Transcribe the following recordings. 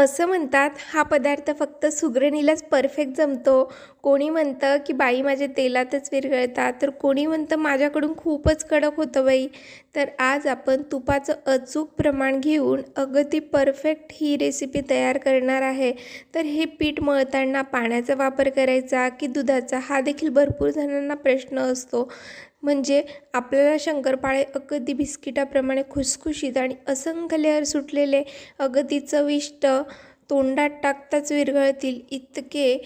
असं म्हणतात हा पदार्थ फक्त सुगरणीलाच परफेक्ट जमतो. कोणी म्हणतं की बाई माझे तेलातच विरघळतात तर कोणी म्हणतं माझ्याकडून खूपच कडक होतं बाई. तर आज आपण तुपाचं अचूक प्रमाण घेऊन अगदी परफेक्ट ही रेसिपी तयार करणार आहे. तर हे पीठ मळताना पाण्याचा वापर करायचा की दुधाचा हा देखील भरपूर जणांना प्रश्न असतो. म्हणजे आपल्याला शंकरपाळे अगदी बिस्किटाप्रमाणे खुसखुशीत आणि असंख्य लेअर सुटलेले अगदी चविष्ट तोंडात टाकताच विरघळतील इतके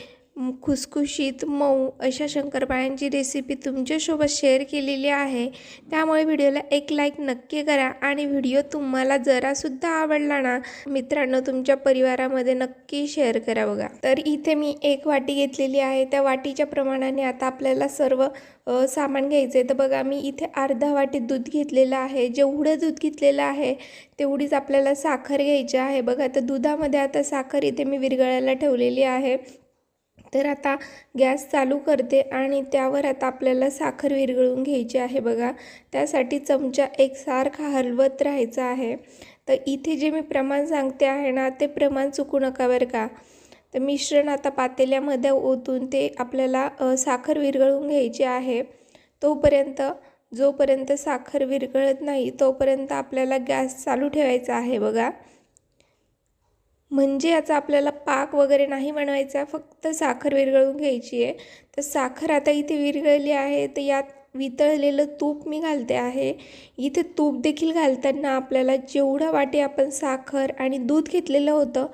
खुसखुशीत मऊ अशा शंकरपाळ्यांची रेसिपी तुमच्यासोबत शेअर केलेली आहे. त्यामुळे व्हिडिओला एक लाईक नक्की करा आणि व्हिडिओ तुम्हाला जरासुद्धा आवडला ना मित्रांनो तुमच्या परिवारामध्ये नक्की शेअर करा बघा. तर इथे मी एक वाटी घेतलेली आहे. त्या वाटीच्या प्रमाणाने आता आपल्याला सर्व सामान घ्यायचं आहे तर बघा मी इथे अर्धा वाटी दूध घेतलेलं आहे. जेवढं दूध घेतलेलं आहे तेवढीच आपल्याला साखर घ्यायची आहे. बघा तर दुधामध्ये आता साखर इथे मी विरघळायला ठेवलेली आहे. तर आता गॅस चालू करते आणि त्यावर आता आपल्याला साखर विरघळून घ्यायची आहे बघा. त्यासाठी चमचा एकसारखा हलवत राहायचं आहे. तर इथे जे मी प्रमाण सांगते आहे ना ते प्रमाण चुकू नका बरं का. तर मिश्रण आता पातेल्यामध्ये ओतून ते आपल्याला साखर विरघळून घ्यायची आहे. तोपर्यंत जोपर्यंत साखर विरघळत नाही तोपर्यंत आपल्याला गॅस चालू ठेवायचा आहे बघा. म्हणजे याचा आपल्याला पाक वगैरे नाही बनवायचा फक्त साखर विरघळून घ्यायची आहे. तर साखर आता इथे विरघळली आहे तर यात वितळलेलं तूप मी घालते आहे. इथे तूप देखील घालताना आपल्याला जेवढं वाटी आपण साखर आणि दूध घेतलेलं होतं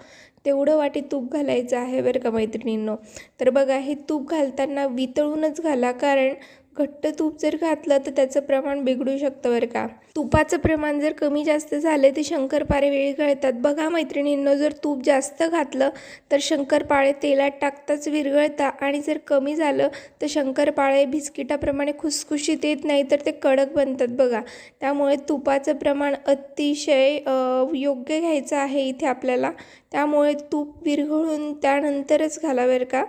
तेवढं वाटी तूप घालायचं आहे बरं का मैत्रिणींनो. तर बघा हे तूप घालताना वितळूनच घाला कारण घट्ट तूप जर घातलं तर त्याचं प्रमाण बिघडू शकतं बरं का. तुपाचं प्रमाण जर कमी जास्त झाले तर शंकरपाळे वेळी गळतात. बघा मैत्रिणींनो जर तूप जास्त घातलं तर शंकरपाळे तेलात टाकताच विरघळतात आणि जर कमी झालं तर शंकरपाळे बिस्किटाप्रमाणे खुसखुशीत येत नाही तर ते कडक बनतात बघा. त्यामुळे तुपाचं प्रमाण अतिशय योग्य घ्यायचं आहे इथे आपल्याला. त्यामुळे तूप विरघळून त्यानंतरच घाला बरं का.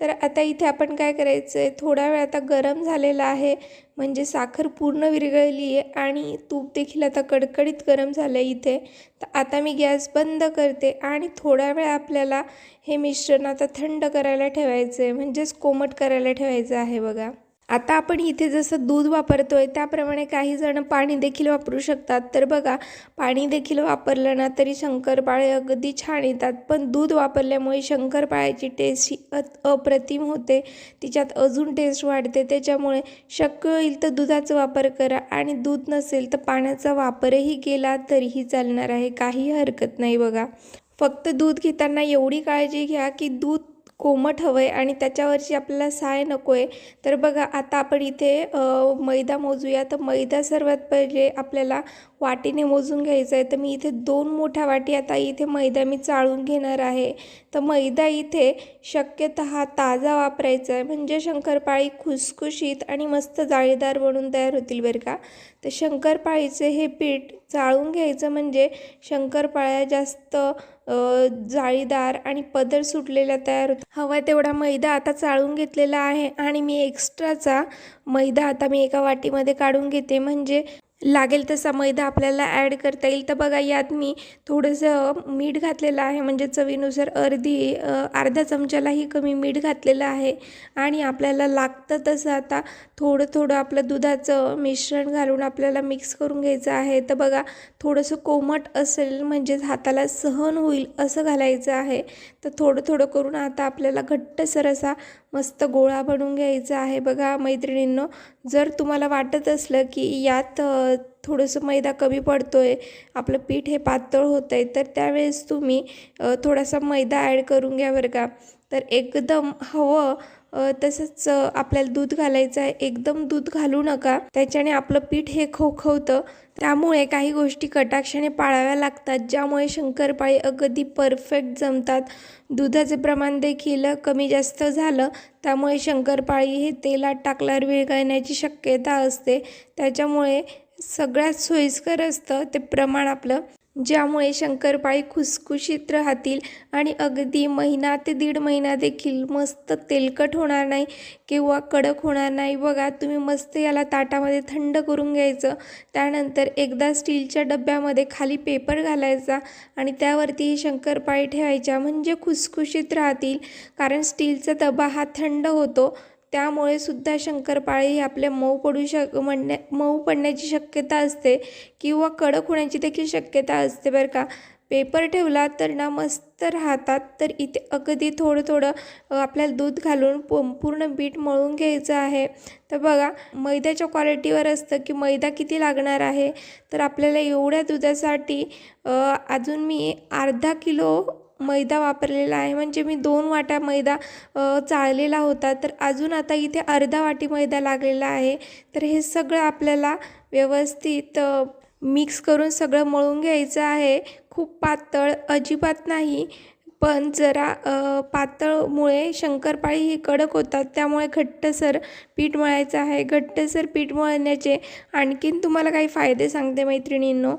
तर आता इथे आपण काय करायचं आहे थोडा वेळ आता गरम झालेला आहे. म्हणजे साखर पूर्ण विरघळली आहे आणि तूप देखील आता कडकडीत गरम झालं आहे इथे. तर आता मी गॅस बंद करते आणि थोडा वेळ आपल्याला हे मिश्रण आता थंड करायला ठेवायचं आहे म्हणजेच कोमट करायला ठेवायचं आहे बघा. आता आपण इथे जसं दूध वापरतो आहे त्याप्रमाणे काही जण पाणी देखील वापरू शकतात. तर बघा पाणी देखील वापरलं ना तरी शंकरपाळे अगदी छान येतात. पण दूध वापरल्यामुळे शंकरपाळ्याची टेस्ट ही अत अप्रतिम होते. तिच्यात अजून टेस्ट वाढते. त्याच्यामुळे शक्य होईल तर दुधाचा वापर करा. आणि दूध नसेल तर पाण्याचा वापरही केला तरीही चालणार आहे. काही हरकत नाही बघा. फक्त दूध घेताना एवढी काळजी घ्या की दूध कोमट हवं आहे आणि त्याच्यावरची आपल्याला साय नको आहे तर बघा आता आपण इथे मैदा मोजूया. तर मैदा सर्वात पहिले आपल्याला वाटीने मोजून घ्यायचा आहे तर मी इथे दोन मोठ्या वाटी आता इथे मैदा मी चाळून घेणार आहे. तर मैदा इथे शक्यतः ताजा वापरायचा आहे म्हणजे शंकरपाळी खुसखुशीत आणि मस्त जाळीदार बनून तयार होतील बरं का. तर शंकरपाळीचे हे पीठ चाळून घ्यायचं म्हणजे शंकरपाळ्या जास्त जाळीदार आणि पदर सुटलेल्या तयार होतात. हवा तेवढा मैदा आता चाळून घेतलेला आहे आणि मी एक्स्ट्राचा मैदा आता मी एका वाटीमध्ये काढून घेते. म्हणजे लागेल तसा मैदा आपल्याला ॲड करता येईल. तर बघा यात मी थोडंसं मीठ घातलेलं आहे. म्हणजे चवीनुसार अर्धी अर्धा अर्ध्या चमच्यालाही कमी मीठ घातलेलं आहे. आणि आपल्याला लागतं तसं आता थोडं थोडं आपलं दुधाचं मिश्रण घालून आपल्याला मिक्स करून घ्यायचं आहे. तर बघा थोडंसं कोमट असेल म्हणजेच हाताला सहन होईल असं घालायचं आहे. तर थोडं थोडं करून आता आपल्याला घट्टसर असा मस्त गोळा बनवून घ्यायचा आहे. बघा मैत्रिणींनो जर तुम्हाला वाटत असलं की यात थोडंसं मैदा कमी पडतो आहे आपलं पीठ हे पातळ होतं आहे तर त्यावेळेस तुम्ही थोडासा मैदा ॲड करून घ्या बरं का. तर एकदम हवं तसंच आपल्याला दूध घालायचं आहे. एकदम दूध घालू नका. त्याच्याने आपलं पीठ हे खवखवतं. त्यामुळे काही गोष्टी कटाक्षाने पाळाव्या लागतात ज्यामुळे शंकरपाळी अगदी परफेक्ट जमतात. दुधाचे प्रमाण देखील कमी जास्त झालं त्यामुळे शंकरपाळी हे तेलात टाकल्यावर विरघळण्याची शक्यता असते. त्याच्यामुळे सगळ्यात सोयीस्कर असतं ते प्रमाण आपलं ज्यामुळे शंकरपाळी खुसखुशीत राहतील आणि अगदी महिना ते दीड महिना देखील मस्त तेलकट होणार नाही किंवा कडक होणार नाही. बघा तुम्ही मस्त याला ताटामध्ये थंड करून घ्यायचं. त्यानंतर एकदा स्टीलच्या डब्यामध्ये खाली पेपर घालायचा आणि त्यावरती ही शंकरपाळी ठेवायच्या. म्हणजे खुसखुशीत राहतील. कारण स्टीलचा डबा हा थंड होतो. त्यामुळे सुद्धा शंकरपाळी ही आपल्या मऊ पडू शक म्हणण्या मऊ पडण्याची शक्यता असते किंवा कडक होण्याची देखील शक्यता असते बरं का. पेपर ठेवला तर ना मस्त राहतात तर इथे अगदी थोडं थोडं आपल्याला दूध घालून पू पूर्ण बीट मळून घ्यायचं आहे. तर बघा मैद्याच्या क्वालिटीवर असतं की मैदा किती लागणार आहे? तर आपल्याला एवढ्या दुधासाठी अजून मी अर्धा किलो मैदा वापरलेला आहे. म्हणजे मी दोन वाट्या मैदा चाळलेला होता. तर अजून आता इथे अर्धा वाटी मैदा लागलेला आहे. तर हे सगळं आपल्याला व्यवस्थित मिक्स करून सगळं मळून घ्यायचं आहे. खूप पातळ अजिबात नाही. पण जरा पातळमुळे शंकरपाळी ही कडक होतात. त्यामुळे घट्टसर पीठ मळायचं आहे. घट्टसर पीठ मळण्याचे आणखीन तुम्हाला काही फायदे सांगते मैत्रिणींनो.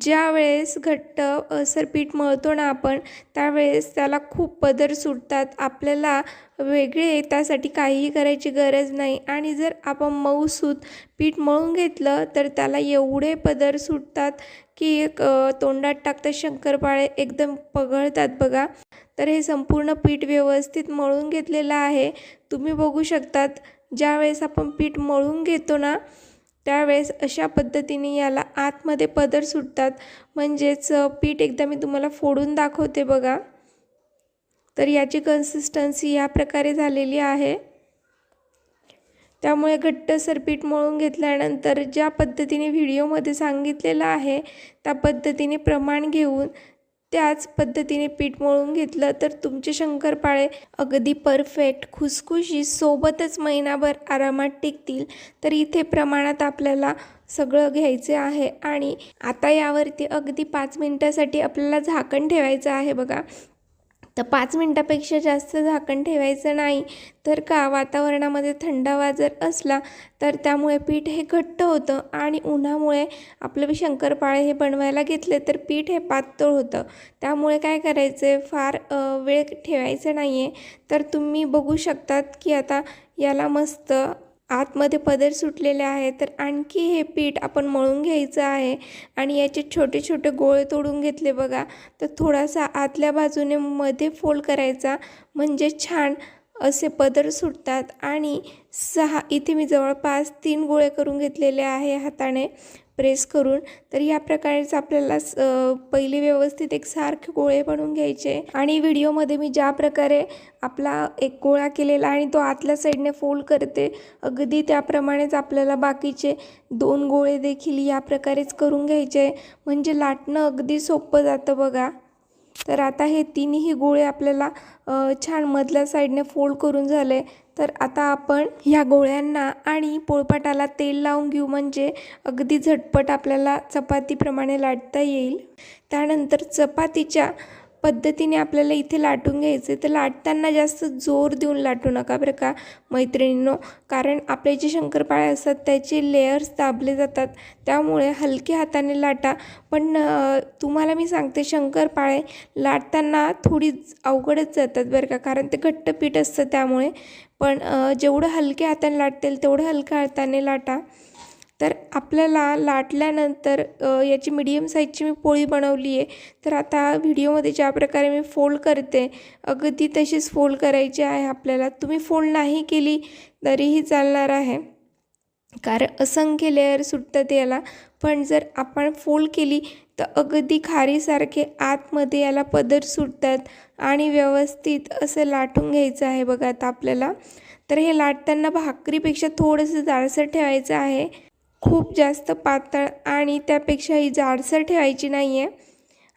ज्या वेळेस घट्ट सर पीठ मळतो ना आपण त्यावेळेस त्याला खूप पदर सुटतात. आपल्याला वेगळे त्यासाठी काहीही करायची गरज नाही. आणि जर आपण मऊसूत पीठ मळून घेतलं तर त्याला एवढे पदर सुटतात की एक तोंडात टाकता शंकरपाळे एकदम पगळतात बघा. तर हे संपूर्ण पीठ व्यवस्थित मळून घेतलेलं आहे. तुम्ही बघू शकतात ज्यावेळेस आपण पीठ मळून घेतो ना त्यावेळेस अशा पद्धतीने याला आतमध्ये पदर सुटतात. म्हणजेच पीठ एकदा मी तुम्हाला फोडून दाखवते बघा. तर याची कन्सिस्टन्सी या प्रकारे झालेली आहे. त्यामुळे घट्टसर पीठ मळून घेतल्यानंतर ज्या पद्धतीने व्हिडिओमध्ये सांगितलेलं आहे त्या पद्धतीने प्रमाण घेऊन त्याच पद्धतीने पीठ मळून घेतलं तर तुमचे शंकरपाळे अगदी परफेक्ट खुसखुशी सोबतच महिनाभर आरामात टिकतील. तर इथे प्रमाणात आपल्याला सगळं घ्यायचे आहे आणि आता यावरती अगदी पाच मिनटासाठी आपल्याला झाकण ठेवायचं आहे बघा. तर पाच मिनटापेक्षा जास्त झाकण ठेवायचं नाही. तर का? वातावरणामध्ये थंडावा जर असला तर त्यामुळे पीठ हे घट्ट होतं आणि उन्हामुळे आपलं बी शंकरपाळे हे बनवायला घेतले तर पीठ हे पातळ होतं. त्यामुळे काय करायचं आहे फार वेळ ठेवायचं नाही आहे तर तुम्ही बघू शकतात की आता याला मस्त आतमध्ये पदर सुटलेले आहे तर आणखी हे पीठ आपण मळून घ्यायचं आहे आणि याचे छोटे छोटे गोळे तोडून घेतले बघा. तर थोडासा आतल्या बाजूने मध्ये फोल्ड करायचा म्हणजे छान असे पदर सुटतात. आणि सहा इथे मी जवळपास तीन गोळे करून घेतलेले आहे हाताने. प्रेस करून तर या प्रकारेच आपल्याला स- पहिले व्यवस्थित एक सारखे गोळे बनवून घ्यायचे. आणि व्हिडिओमध्ये मी ज्या प्रकारे आपला एक गोळा केलेला आणि तो आतल्या साईडने फोल्ड करते अगदी त्याप्रमाणेच आपल्याला बाकीचे दोन गोळे देखील या प्रकारेच करून घ्यायचे. म्हणजे लाटणं अगदी सोपं जातं बघा. तर आता हे तिन्ही गोळे आपल्याला छान मधल्या साईडने फोल्ड करून झाले. तर आता आपण ह्या गोळ्यांना आणि पोळपाटाला तेल लावून घेऊ म्हणजे अगदी झटपट आपल्याला चपातीप्रमाणे लाटता येईल. त्यानंतर चपातीच्या पद्धतीने आपल्याला इथे लाटून घ्यायचे तर लाटताना जास्त जोर देऊन लाटू नका बरं का मैत्रिणींनो. कारण आपले जे शंकरपाळे असतात त्याचे लेयर्स दाबले जातात. त्यामुळे हलक्या हाताने लाटा. पण तुम्हाला मी सांगते शंकरपाळे लाटताना थोडी अवघडच जातात बरं का. कारण ते घट्ट पीठ असतं त्यामुळे. पण जेवढं हलक्या हाताने लाटतील तेवढं हलक्या हाताने लाटा. तर आपल्याला लाटल्यानंतर याची मीडियम साईजची मी पोळी बनवली आहे तर आता व्हिडिओमध्ये ज्या प्रकारे मी फोल्ड करते अगदी तशीच फोल्ड करायची आहे आपल्याला. तुम्ही फोल्ड नाही केली तरीही चालणार आहे. कारण असंख्य लेअर सुटतात याला. पण जर आपण फोल्ड केली तर अगदी खारीसारखे आतमध्ये याला पदर सुटतात आणि व्यवस्थित असं लाटून घ्यायचं आहे बघा आता आपल्याला. तर हे लाटताना भाकरीपेक्षा थोडंसं जाडसर ठेवायचं आहे. खूप जास्त पातळ आणि त्यापेक्षाही जाडसर ठेवायची नाही आहे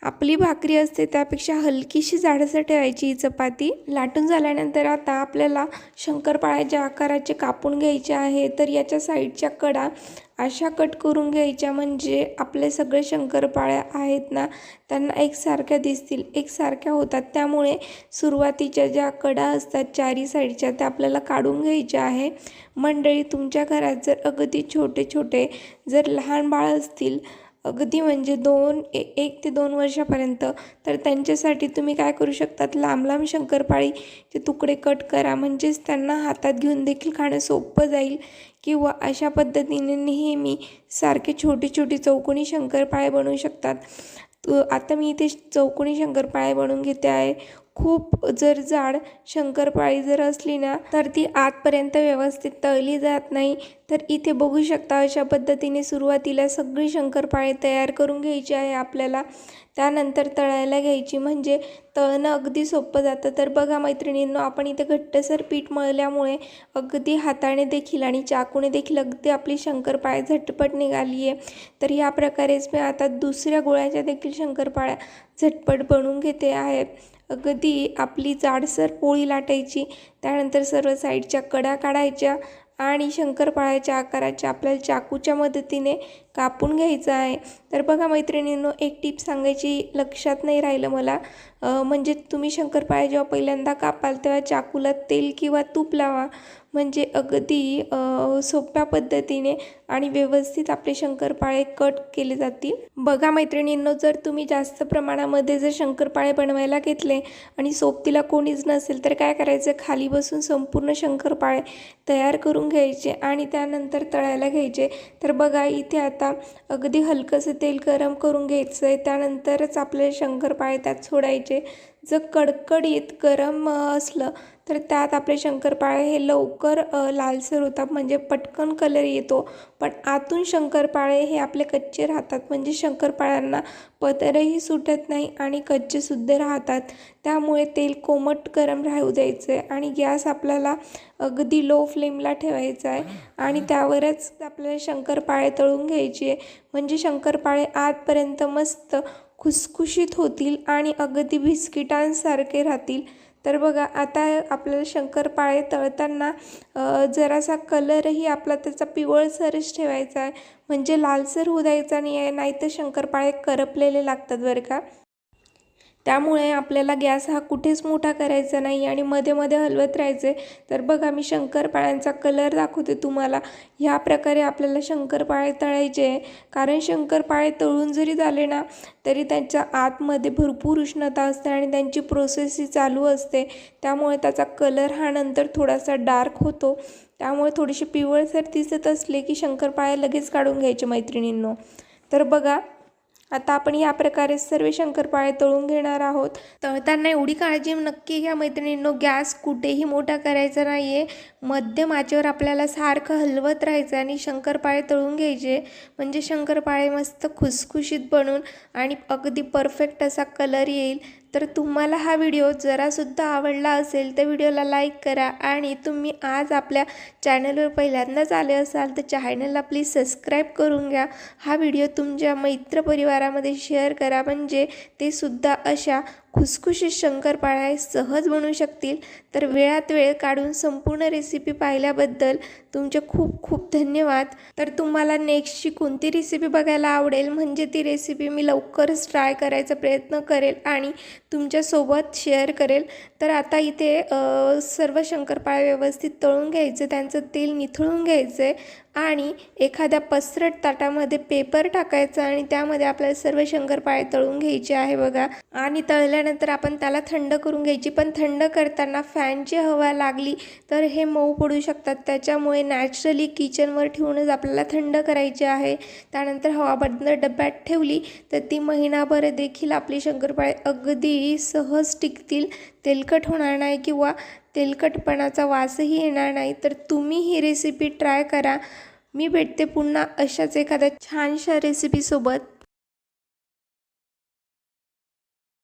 आपली भाकरी असते त्यापेक्षा हलकीशी जाडसर ठेवायची ही चपाती. लाटून झाल्यानंतर आता आपल्याला शंकरपाळ्याच्या आकाराचे कापून घ्यायचे आहे. तर याच्या साईडच्या कडा अशा कट करून घ्यायच्या म्हणजे आपले सगळे शंकरपाळ्या आहेत ना त्यांना एकसारख्या दिसतील एकसारख्या होतात. त्यामुळे सुरुवातीच्या ज्या कडा असतात चारी साईडच्या त्या आपल्याला काढून घ्यायच्या आहे. मंडळी तुमच्या घरात जर अगदी छोटे छोटे जर लहान बाळ असतील अगदी म्हणजे दोन ए एक ते दोन वर्षापर्यंत. तर त्यांच्यासाठी तुम्ही काय करू शकतात? लांब लांब शंकरपाळीचे तुकडे कट करा. म्हणजेच त्यांना हातात घेऊन देखील खाणं सोपं जाईल. किंवा अशा पद्धतीने नेहमी सारखे छोटे छोटे चौकोनी शंकरपाळे बनवू शकतात. आता मी इथे चौकोनी शंकरपाळे बनवून घेते आहे. खूप जर जाड शंकरपाळी जर असली ना तर ती आतपर्यंत व्यवस्थित तळली जात नाही. तर इथे बघू शकता अशा पद्धतीने सुरुवातीला सगळी शंकरपाळे तयार करून घ्यायची आहे आपल्याला. त्यानंतर तळायला घ्यायची म्हणजे तळणं अगदी सोपं जातं. तर बघा मैत्रिणींनो आपण इथे घट्टसर पीठ मळल्यामुळे अगदी हाताने देखील आणि चाकूने देखील अगदी आपली शंकरपाळे झटपट निघाली आहे. तर ह्या प्रकारेच मी आता दुसऱ्या गोळ्याच्या देखील शंकरपाळ्या झटपट बनवून घेते आहे. अगदी आपली जाडसर पोळी लाटायची त्यानंतर सर्व साईडच्या कडा काढायच्या आणि शंकरपाळ्याच्या आकाराच्या आपल्याला चाकूच्या मदतीने कापून घ्यायचं आहे. तर बघा मैत्रिणींनो एक टीप सांगायची लक्षात नाही राहिलं मला. म्हणजे तुम्ही शंकरपाळ्या जेव्हा पहिल्यांदा कापाल तेव्हा चाकूला तेल किंवा तूप लावा. म्हणजे अगदी सोप्या पद्धतीने आणि व्यवस्थित आपले शंकरपाळे कट केले जातील. बघा मैत्रिणींनो जर तुम्ही जास्त प्रमाणामध्ये जर शंकरपाळे बनवायला घेतले आणि सोबतीला कोणीच नसेल तर काय करायचं? खाली बसून संपूर्ण शंकरपाळे तयार करून घ्यायचे आणि त्यानंतर तळायला घ्यायचे. तर बघा इथे आता अगदी हलकंसं तेल गरम करून घ्यायचं आहे त्यानंतरच आपले शंकरपाळे त्यात सोडायचे. जर कडकडीत गरम असलं तर त्यात आपले शंकरपाळे हे लवकर लालसर होतात. म्हणजे पटकन कलर येतो. पण आतून शंकरपाळे हे आपले कच्चे राहतात. म्हणजे शंकरपाळ्यांना पदरही सुटत नाही आणि कच्चेसुद्धा राहतात. त्यामुळे तेल कोमट गरम राहू द्यायचं आहे आणि गॅस आपल्याला अगदी लो फ्लेमला ठेवायचा आहे. आणि त्यावरच आपल्याला शंकरपाळे तळून घ्यायची. आहे म्हणजे शंकरपाळे आतपर्यंत मस्त खुसखुशीत होतील आणि अगदी बिस्किटांसारखे राहतील. तर बघा आता आपल्याला शंकरपाळे तळताना जरासा कलरही आपला त्याचा पिवळसरच ठेवायचा आहे. म्हणजे लालसर होऊ द्यायचा नाही आहे नाहीतर शंकरपाळे करपलेले लागतात बरं का. त्यामुळे आपल्याला गॅस हा कुठेच मोठा करायचा नाही आणि मध्ये मध्ये हलवत राहायचे. तर बघा मी शंकरपाळ्यांचा कलर दाखवते तुम्हाला. ह्या प्रकारे आपल्याला शंकरपाळे तळायचे आहे. कारण शंकरपाळे तळून जरी झाले ना तरी त्यांच्या आतमध्ये भरपूर उष्णता असते आणि त्यांची प्रोसेसही चालू असते. त्यामुळे त्याचा कलर हा नंतर थोडासा डार्क होतो. त्यामुळे थोडीशी पिवळसर दिसत असले की शंकरपाळे लगेच काढून घ्यायचे मैत्रिणींनो. तर बघा आता आपण या प्रकारे सर्व शंकरपाळे तळून घेणार आहोत. तळताना एवढी काळजी नक्की घ्या. मैत्रिणींनो गॅस कुठेही मोठा करायचा नाही आहे मध्यम आचेवर आपल्याला सारखं हलवत राहायचं आणि शंकरपाळे तळून घ्यायचे. म्हणजे शंकरपाळे मस्त खुसखुशीत बनून आणि अगदी परफेक्ट असा कलर येईल. तर तुम्हाला हा व्हिडिओ जरासुद्धा आवडला असेल तर व्हिडिओला लाईक करा आणि तुम्ही आज आपल्या चॅनलवर पहिल्यांदाच आले असाल तर चॅनलला प्लीज सबस्क्राईब करून घ्या. हा व्हिडिओ तुमच्या मित्रपरिवारामध्ये शेअर करा. म्हणजे ते सुद्धा अशा खुसखुशीत शंकरपाळ्या सहज बनवू शकतील. तर वेळात वेळ काढून संपूर्ण रेसिपी पाहिल्याबद्दल तुमचे खूप खूप धन्यवाद. तर तुम्हाला नेक्स्टची कोणती रेसिपी बघायला आवडेल? म्हणजे ती रेसिपी मी लवकरच ट्राय करायचा प्रयत्न करेल आणि तुमच्यासोबत शेअर करेल. तर आता इथे सर्व शंकरपाळ्या व्यवस्थित तळून घ्यायचे त्यांचं तेल निथळून घ्यायचं आहे आणि एखाद्या पसरट ताटामध्ये पेपर टाकायचा आणि त्यामध्ये आपल्याला सर्व शंकरपाळे तळून घ्यायचे आहे बघा. आणि तळल्यानंतर आपण त्याला थंड करून घ्यायची. पण थंड करताना फॅनची हवा लागली तर हे मऊ पडू शकतात. त्याच्यामुळे नॅचरली किचनवर ठेवूनच आपल्याला थंड करायचे आहे. त्यानंतर हवा बंद डब्यात ठेवली तर ती महिनाभर देखील आपली शंकरपाळे अगदी सहज टिकतील. तेलकट होणार नाही किंवा तेलकटपणाचा वासही येणार नाही. तर तुम्ही ही रेसिपी ट्राय करा. मी भेटते पुन्हा अशाच एखाद्या छानशा रेसिपीसोबत